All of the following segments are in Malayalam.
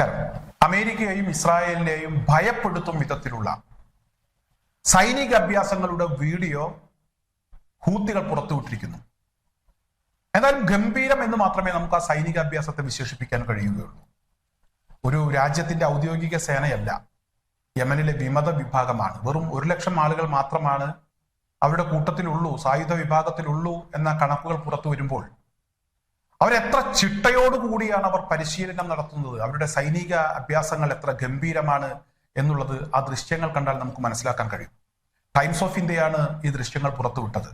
നമസ്കാരം. അമേരിക്കയെയും ഇസ്രായേലിനെയും ഭയപ്പെടുത്തും വിധത്തിലുള്ള സൈനിക അഭ്യാസങ്ങളുടെ വീഡിയോ ഹൂത്തികൾ പുറത്തുവിട്ടിരിക്കുന്നു എന്നാലും ഗംഭീരം എന്ന് മാത്രമേ നമുക്ക് ആ സൈനിക അഭ്യാസത്തെ വിശേഷിപ്പിക്കാൻ കഴിയുകയുള്ളൂ. ഒരു രാജ്യത്തിന്റെ ഔദ്യോഗിക സേനയല്ല. യമനിലെ വിമത വിഭാഗമാണ്. വെറും ഒരു ലക്ഷം ആളുകൾ മാത്രമാണ് അവരുടെ കൂട്ടത്തിലുള്ളൂ സായുധ വിഭാഗത്തിലുള്ളൂ എന്ന കണക്കുകൾ പുറത്തു വരുമ്പോൾ അവരെത്ര ചിട്ടയോടുകൂടിയാണ് അവർ പരിശീലനം നടത്തുന്നത്? അവരുടെ സൈനിക അഭ്യാസങ്ങൾ എത്ര ഗംഭീരമാണ് എന്നുള്ളത് ആ ദൃശ്യങ്ങൾ കണ്ടാൽ നമുക്ക് മനസ്സിലാക്കാൻ കഴിയും. ടൈംസ് ഓഫ് ഇന്ത്യയാണ് ഈ ദൃശ്യങ്ങൾ പുറത്തുവിട്ടത്.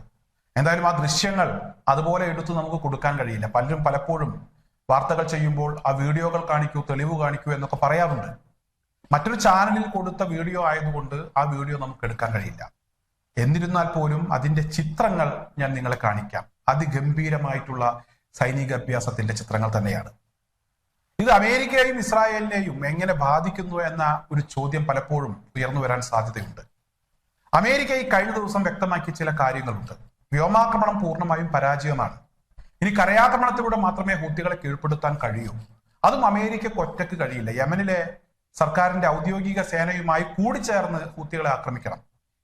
എന്തായാലും ആ ദൃശ്യങ്ങൾ അതുപോലെ എടുത്ത് നമുക്ക് കൊടുക്കാൻ കഴിയില്ല. പലരും പലപ്പോഴും വാർത്തകൾ ചെയ്യുമ്പോൾ ആ വീഡിയോകൾ കാണിക്കൂ തെളിവ് കാണിക്കൂ എന്നൊക്കെ പറയാറുണ്ട്. മറ്റൊരു ചാനലിൽ കൊടുത്ത വീഡിയോ ആയതുകൊണ്ട് ആ വീഡിയോ നമുക്ക് എടുക്കാൻ കഴിയില്ല. എന്നിരുന്നാൽ പോലും അതിന്റെ ചിത്രങ്ങൾ ഞാൻ നിങ്ങളെ കാണിക്കാം. അതിഗംഭീരമായിട്ടുള്ള സൈനിക അഭ്യാസത്തിന്റെ ചിത്രങ്ങൾ തന്നെയാണ്. ഇത് അമേരിക്കയെയും ഇസ്രായേലിനെയും എങ്ങനെ ബാധിക്കുന്നു എന്ന ഒരു ചോദ്യം പലപ്പോഴും ഉയർന്നു വരാൻ സാധ്യതയുണ്ട്. അമേരിക്ക ഈ കഴിഞ്ഞ ദിവസം വ്യക്തമാക്കിയ ചില കാര്യങ്ങളുണ്ട്. വ്യോമാക്രമണം പൂർണമായും പരാജയമാണ്. ഇനി കരയാക്രമണത്തിലൂടെ മാത്രമേ ഹൂത്തികളെ കീഴ്പ്പെടുത്താൻ കഴിയൂ. അതും അമേരിക്കക്ക് ഒറ്റയ്ക്ക് കഴിയില്ല. യമനിലെ സർക്കാരിന്റെ ഔദ്യോഗിക സേനയുമായി കൂടിച്ചേർന്ന് ഹൂത്തികളെ ആക്രമിക്കണം.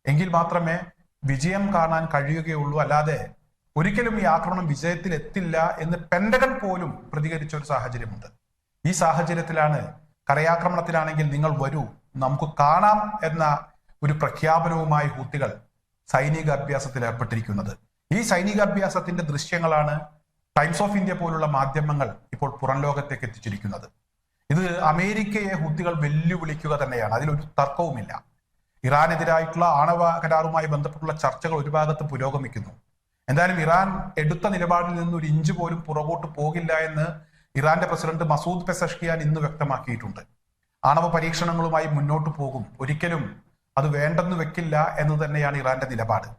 എങ്കിൽ മാത്രമേ വിജയം കാണാൻ കഴിയുകയുള്ളൂ. അല്ലാതെ ഒരിക്കലും ഈ ആക്രമണം വിജയത്തിൽ എത്തില്ല എന്ന് പെൻഡഗൺ പോലും പ്രതികരിച്ച ഒരു സാഹചര്യമുണ്ട്. ഈ സാഹചര്യത്തിലാണ് കരയാക്രമണത്തിലാണെങ്കിൽ നിങ്ങൾ വരൂ നമുക്ക് കാണാം എന്ന ഒരു പ്രഖ്യാപനവുമായി ഹൂത്തികൾ സൈനിക അഭ്യാസത്തിൽ ഏർപ്പെട്ടിരിക്കുന്നത്. ഈ സൈനിക അഭ്യാസത്തിന്റെ ദൃശ്യങ്ങളാണ് ടൈംസ് ഓഫ് ഇന്ത്യ പോലുള്ള മാധ്യമങ്ങൾ ഇപ്പോൾ പുറം ലോകത്തേക്ക് എത്തിച്ചിരിക്കുന്നത്. ഇത് അമേരിക്കയെ ഹൂത്തികൾ വെല്ലുവിളിക്കുക തന്നെയാണ്. അതിലൊരു തർക്കവുമില്ല. ഇറാനെതിരായിട്ടുള്ള ആണവ കരാറുമായി ബന്ധപ്പെട്ടുള്ള ചർച്ചകൾ ഒരു ഭാഗത്ത് പുരോഗമിക്കുന്നു. എന്തായാലും ഇറാൻ എടുത്ത നിലപാടിൽ നിന്ന് ഒരു ഇഞ്ച് പോലും പുറകോട്ട് പോകില്ല എന്ന് ഇറാന്റെ പ്രസിഡന്റ് മസൂദ് പെസഷ്കിയാൻ ഇന്ന് വ്യക്തമാക്കിയിട്ടുണ്ട്. ആണവ പരീക്ഷണങ്ങളുമായി മുന്നോട്ട് പോകും. ഒരിക്കലും അത് വേണ്ടെന്ന് വെക്കില്ല എന്ന് തന്നെയാണ് ഇറാന്റെ നിലപാട്.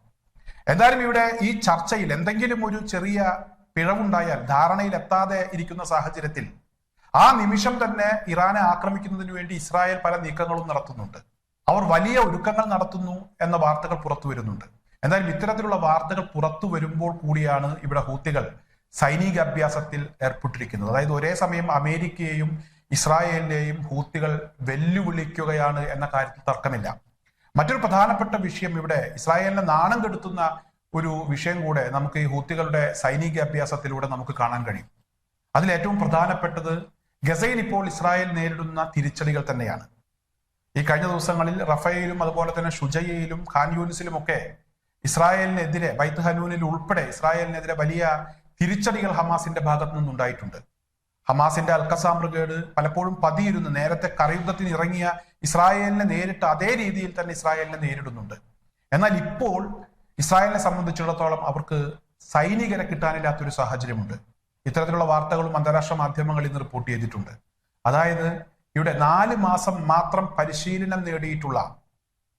എന്തായാലും ഇവിടെ ഈ ചർച്ചയിൽ എന്തെങ്കിലും ഒരു ചെറിയ പിഴവുണ്ടായാൽ ധാരണയിൽ എത്താതെ ഇരിക്കുന്ന സാഹചര്യത്തിൽ ആ നിമിഷം തന്നെ ഇറാനെ ആക്രമിക്കുന്നതിന് വേണ്ടി ഇസ്രായേൽ പല നീക്കങ്ങളും നടത്തുന്നുണ്ട്. അവർ വലിയ ഒരുക്കങ്ങൾ നടത്തുന്നു എന്ന വാർത്തകൾ പുറത്തു വരുന്നുണ്ട് എന്തായാലും ഇത്തരത്തിലുള്ള വാർത്തകൾ പുറത്തു വരുമ്പോൾ കൂടിയാണ് ഇവിടെ ഹൂത്തികൾ സൈനിക അഭ്യാസത്തിൽ ഏർപ്പെട്ടിരിക്കുന്നത്. അതായത് ഒരേ സമയം അമേരിക്കയെയും ഇസ്രായേലിനെയും ഹൂത്തികൾ വെല്ലുവിളിക്കുകയാണ് എന്ന കാര്യത്തിൽ തർക്കമില്ല. മറ്റൊരു പ്രധാനപ്പെട്ട വിഷയം ഇവിടെ ഇസ്രായേലിനെ നാണം കെടുത്തുന്ന ഒരു വിഷയം കൂടെ നമുക്ക് ഈ ഹൂത്തികളുടെ സൈനിക അഭ്യാസത്തിലൂടെ നമുക്ക് കാണാൻ കഴിയും. അതിൽ ഏറ്റവും പ്രധാനപ്പെട്ടത് ഗസയിൽ ഇപ്പോൾ ഇസ്രായേൽ നേരിടുന്ന തിരിച്ചടികൾ തന്നെയാണ്. ഈ കഴിഞ്ഞ ദിവസങ്ങളിൽ റഫയിലും അതുപോലെ തന്നെ ഷുജയിലും ഖാൻ യൂനിസിലും ഒക്കെ ഇസ്രായേലിനെതിരെ ബൈത്ത് ഹനൂനിൽ ഉൾപ്പെടെ ഇസ്രായേലിനെതിരെ വലിയ തിരിച്ചടികൾ ഹമാസിന്റെ ഭാഗത്തു നിന്നുണ്ടായിട്ടുണ്ട്. ഹമാസിന്റെ അൽക്കസാം ബ്രിഗേഡ് പലപ്പോഴും പതിയിരുന്നു. നേരത്തെ കറയുദ്ധത്തിന് ഇറങ്ങിയ ഇസ്രായേലിനെ നേരിട്ട് അതേ രീതിയിൽ തന്നെ ഇസ്രായേലിനെ നേരിടുന്നുണ്ട്. എന്നാൽ ഇപ്പോൾ ഇസ്രായേലിനെ സംബന്ധിച്ചിടത്തോളം അവർക്ക് സൈനികരെ കിട്ടാനില്ലാത്തൊരു സാഹചര്യമുണ്ട്. ഇത്തരത്തിലുള്ള വാർത്തകളും അന്താരാഷ്ട്ര മാധ്യമങ്ങൾ ഇന്ന് റിപ്പോർട്ട് ചെയ്തിട്ടുണ്ട്. അതായത് ഇവിടെ നാല് മാസം മാത്രം പരിശീലനം നേടിയിട്ടുള്ള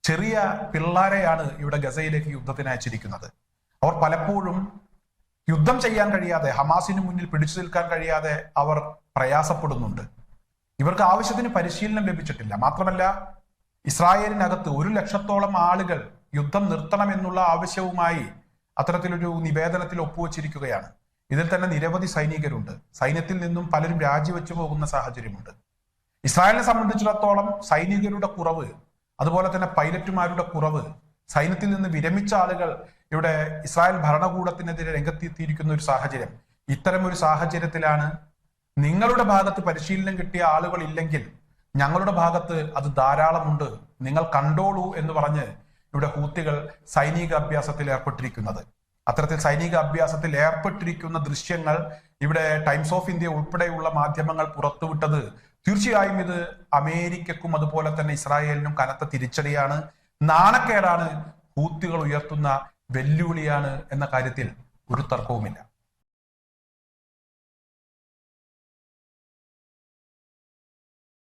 ചെറിയ പിള്ളാരെയാണ് ഇവിടെ ഗസയിലേക്ക് യുദ്ധത്തിന് അയച്ചിരിക്കുന്നത്. അവർ പലപ്പോഴും യുദ്ധം ചെയ്യാൻ കഴിയാതെ ഹമാസിന് മുന്നിൽ പിടിച്ചു നിൽക്കാൻ കഴിയാതെ അവർ പ്രയാസപ്പെടുന്നുണ്ട്. ഇവർക്ക് ആവശ്യത്തിന് പരിശീലനം ലഭിച്ചിട്ടില്ല. മാത്രമല്ല ഇസ്രായേലിനകത്ത് ഒരു ലക്ഷത്തോളം ആളുകൾ യുദ്ധം നിർത്തണമെന്നുള്ള ആവശ്യവുമായി അത്തരത്തിലൊരു നിവേദനത്തിൽ ഒപ്പുവച്ചിരിക്കുകയാണ്. ഇതിൽ തന്നെ നിരവധി സൈനികരുണ്ട്. സൈന്യത്തിൽ നിന്നും പലരും രാജിവെച്ചു പോകുന്ന സാഹചര്യമുണ്ട്. ഇസ്രായേലിനെ സംബന്ധിച്ചിടത്തോളം സൈനികരുടെ കുറവ് അതുപോലെ തന്നെ പൈലറ്റുമാരുടെ കുറവ് സൈന്യത്തിൽ നിന്ന് വിരമിച്ച ആളുകൾ ഇവിടെ ഇസ്രായേൽ ഭരണകൂടത്തിനെതിരെ രംഗത്തെത്തിയിരിക്കുന്ന ഒരു സാഹചര്യം. ഇത്തരം ഒരു സാഹചര്യത്തിലാണ് നിങ്ങളുടെ ഭാഗത്ത് പരിശീലനം കിട്ടിയ ആളുകൾ ഇല്ലെങ്കിൽ ഞങ്ങളുടെ ഭാഗത്ത് അത് ധാരാളമുണ്ട്. നിങ്ങൾ കണ്ടോളൂ എന്ന് പറഞ്ഞ് ഇവിടെ ഹൂത്തികൾ സൈനിക അഭ്യാസത്തിൽ ഏർപ്പെട്ടിരിക്കുന്നത്. അത്തരത്തിൽ സൈനിക അഭ്യാസത്തിൽ ഏർപ്പെട്ടിരിക്കുന്ന ദൃശ്യങ്ങൾ ഇവിടെ ടൈംസ് ഓഫ് ഇന്ത്യ ഉൾപ്പെടെയുള്ള മാധ്യമങ്ങൾ പുറത്തുവിട്ടത് തീർച്ചയായും ഇത് അമേരിക്കക്കും അതുപോലെ തന്നെ ഇസ്രായേലിനും കനത്ത തിരിച്ചടിയാണ്. നാണക്കേടാണ് ഹൂത്തികൾ ഉയർത്തുന്ന വെല്ലുവിളിയാണ് എന്ന കാര്യത്തിൽ ഒരു തർക്കവുമില്ല.